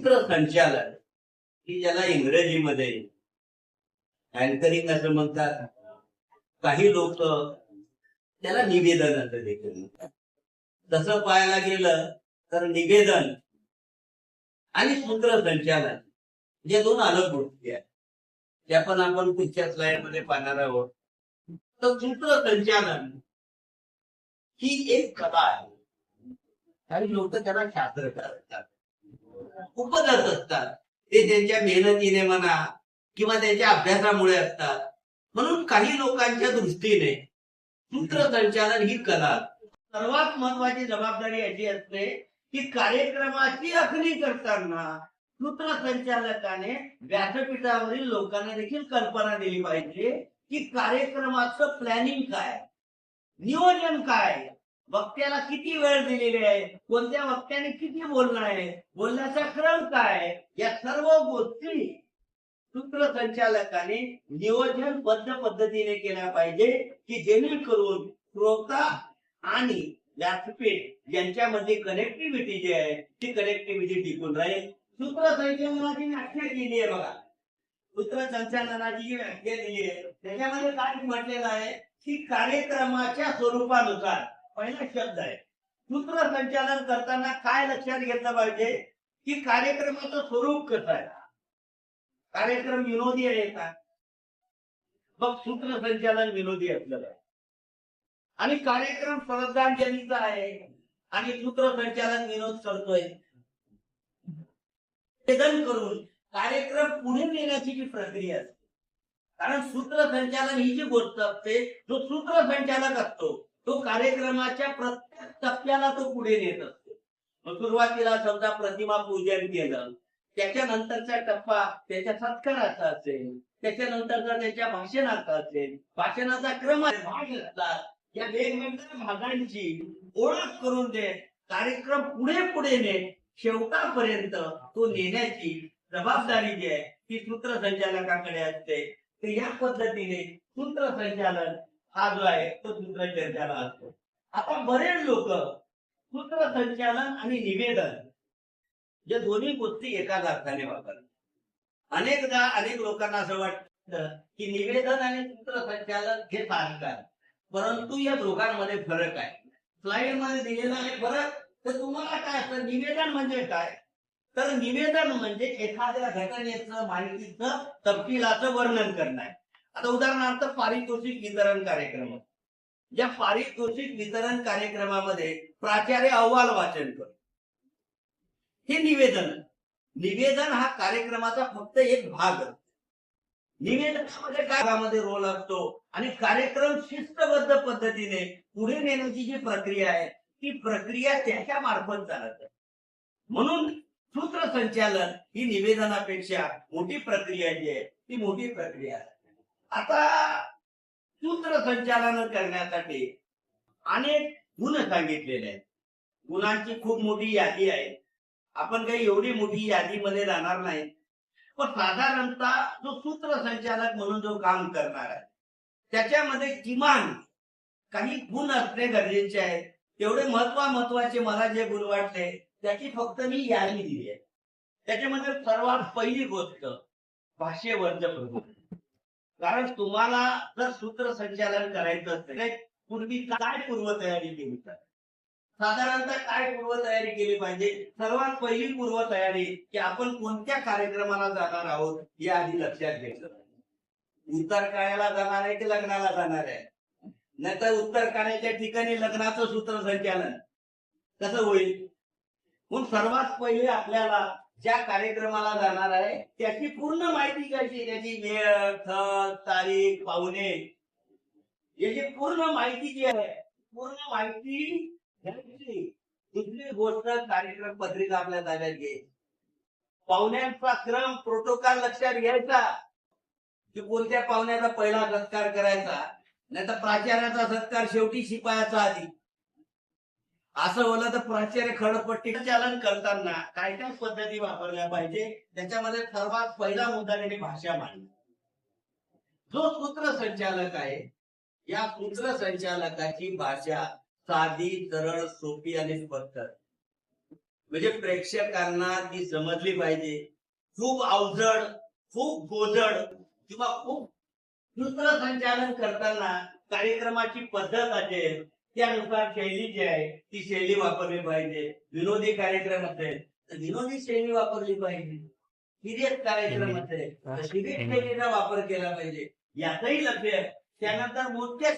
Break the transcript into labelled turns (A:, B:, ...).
A: सूत्रसंचालन की ज्याला इंग्रजीमध्ये अँकरिंग असं म्हणतात. काही लोक त्याला निवेदन असं देखील म्हणतात. तसं पाहायला गेलं तर निवेदन आणि सूत्रसंचालन या दोन अलग गोष्टी आहेत. त्या पण आपण पुढच्या स्लाइडमध्ये पाहणार आहोत. तर सूत्रसंचालन ही एक कला आहे. काही लोक त्याला शास्त्र करतात उपदत असतात. ते त्यांच्या मेहनतीने म्हणा किंवा त्यांच्या अभ्यासामुळे असतात. म्हणून काही लोकांच्या दृष्टीने सूत्रसंचालन ही कला सर्वात महत्वाची जबाबदारी अशी असते की कार्यक्रमाची आखणी करताना सूत्रसंचालकाने व्यासपीठावरील लोकांना देखील कल्पना दिली पाहिजे की कार्यक्रमाचं प्लॅनिंग काय? नियोजन काय? वक्त्याला किती वेळ दिलेली आहे? कोणत्या वक्त्याने किती बोलणं आहे? बोलण्याचा क्रम काय या सर्व गोष्टी सूत्रसंचालकाने नियोजनबद्ध पद्धतीने केल्या पाहिजे की जेणेकरून श्रोता आणि व्यासपीठ यांच्यामध्ये कनेक्टिव्हिटी जी आहे ती कनेक्टिव्हिटी टिकून राहील. सूत्रसंचालनाची व्याख्या केली आहे बघा. सूत्रसंचालनाची जी व्याख्या दिली आहे त्याच्यामध्ये काय म्हटलेलं आहे? की कार्यक्रमाच्या स्वरूपानुसार. पहिला शब्द आहे. सूत्रसंचालन करताना काय लक्षात घेतलं पाहिजे? की कार्यक्रमाचं स्वरूप कसं आहे? कार्यक्रम विनोदी आहे का? मग सूत्रसंचालन विनोदी असलेलं आहे. आणि कार्यक्रम श्रद्धांजलीचा आहे. आणि सूत्रसंचालन विनोद करतोय. छेदन करून कार्यक्रम पुढे नेण्याची जी प्रक्रिया असते. कारण सूत्रसंचालन ही जी गोष्ट असते जो सूत्रसंचालक असतो तो कार्यक्रमाच्या प्रत्येक टप्प्याला तो पुढे नेत असतो. मग सुरुवातीला समजा प्रतिमा पूजन केलं त्याच्यानंतरचा टप्पा त्याच्या सत्काराचा असेल त्याच्यानंतरचा त्याच्या भाषणाचा असेल भाषणाचा क्रम भाग या वेगवेगळ्या भागांची ओळख करून दे कार्यक्रम पुढे पुढे ने शेवटापर्यंत तो नेण्याची जबाबदारी जी आहे ती सूत्रसंचालकाकडे असते. तर या पद्धतीने सूत्रसंचालन हा जो आहे तो सूत्रसंचालन असतो. आता बरेच लोक सूत्रसंचालन आणि निवेदन या दोन्ही गोष्टी एकाच अर्थाने वापरतात. अनेकदा अनेक लोकांना असं वाटतं की निवेदन आणि सूत्रसंचालन हे सारखं परंतु या दोघांमध्ये फरक आहे. स्लाइडमध्ये दिलेला आहे फरक तर तुम्हाला काय असतं? निवेदन म्हणजे काय? तर निवेदन म्हणजे एखाद्या घटनेचं माहितीचं तपशिलाचं वर्णन करणं आहे. आता उदाहरणार्थ पारितोषिक वितरण कार्यक्रम. या पारितोषिक वितरण कार्यक्रमामध्ये प्राचार्य अहवाल वाचन कर. हे निवेदन निवेदन हा कार्यक्रमाचा फक्त एक भाग. निवेदनामध्ये काय रोल असतो आणि कार्यक्रम शिस्तबद्ध पद्धतीने पुढे नेण्याची जी प्रक्रिया आहे ती प्रक्रिया त्याच्या मार्फत चालत. म्हणून म्हणून सूत्रसंचालन ही निवेदनापेक्षा मोठी प्रक्रिया जी आहे ती मोठी प्रक्रिया आहे. आता सूत्रसंचालन करण्यासाठी अनेक गुण सांगितलेले आहेत. गुणांची खूप मोठी यादी आहे. आपण काही एवढी मोठी यादीमध्ये जाणार नाही. पण साधारणतः जो सूत्रसंचालक म्हणून जो काम करणार आहे त्याच्यामध्ये किमान काही गुण असणे गरजेचे आहे. तेवढे महत्वा महत्त्वाचे मला जे गुण वाटले त्याची फक्त मी यादी दिली आहे. त्याच्यामध्ये सर्वात पहिली गोष्ट भाषेवरचं प्रभू कारण तुम्हाला जर सूत्रसंचालन करायचं असेल पूर्वी काय पूर्वतयारी केली पाहिजे साधारणतः काय पूर्वतयारी केली पाहिजे? सर्वात पहिली पूर्वतयारी की आपण कोणत्या कार्यक्रमाला जाणार आहोत या आधी लक्षात घ्यायचं उत्तर काळ्याला जाणार आहे की लग्नाला जाणार आहे? नाहीतर उत्तर काळ्याच्या ठिकाणी लग्नाचं सूत्रसंचालन कसं होईल? म्हणून सर्वात पहिले आपल्याला ज्या कार्यक्रमाला जाणार आहे त्याची पूर्ण माहिती कशी त्याची वेळ स्थळ तारीख पाहुणे. याची पूर्ण माहिती जी आहे पूर्ण माहिती घ्यायची. दुसरी गोष्ट कार्यक्रम पत्रिका आपल्या ताब्यात घ्यायची? पाहुण्यांचा क्रम प्रोटोकॉल लक्षात घ्यायचा. की कोणत्या पाहुण्याचा पहिला सत्कार करायचा? नाही तर प्राचार्याचा सत्कार शेवटी शिपायाचा आधी. असं बोललं तर प्राचार्य खडपट्टी चालन करताना काय काय पद्धती वापरल्या पाहिजे? त्याच्यामध्ये सर्वात पहिला मुद्दा त्यांनी भाषा मांडली. जो सूत्रसंचालक आहे या सूत्रसंचालकाची भाषा साधी सरळ सोपी आणि स्पष्ट. म्हणजे प्रेक्षकांना ती समजली पाहिजे. खूप अवजड खूप गोजड किंवा खूप सूत्रसंचालन करताना कार्यक्रमाची पद्धत असेल त्यानुसार शैली जी आहे ती शैली वापरली पाहिजे. विनोदी कार्यक्रम असेल तर विनोदी शैली वापरली पाहिजे. सिरियस कार्यक्रम असेल तर सिरियस शैलीचा वापर केला पाहिजे. याचंही लक्ष आहे. त्यानंतर मोठ्या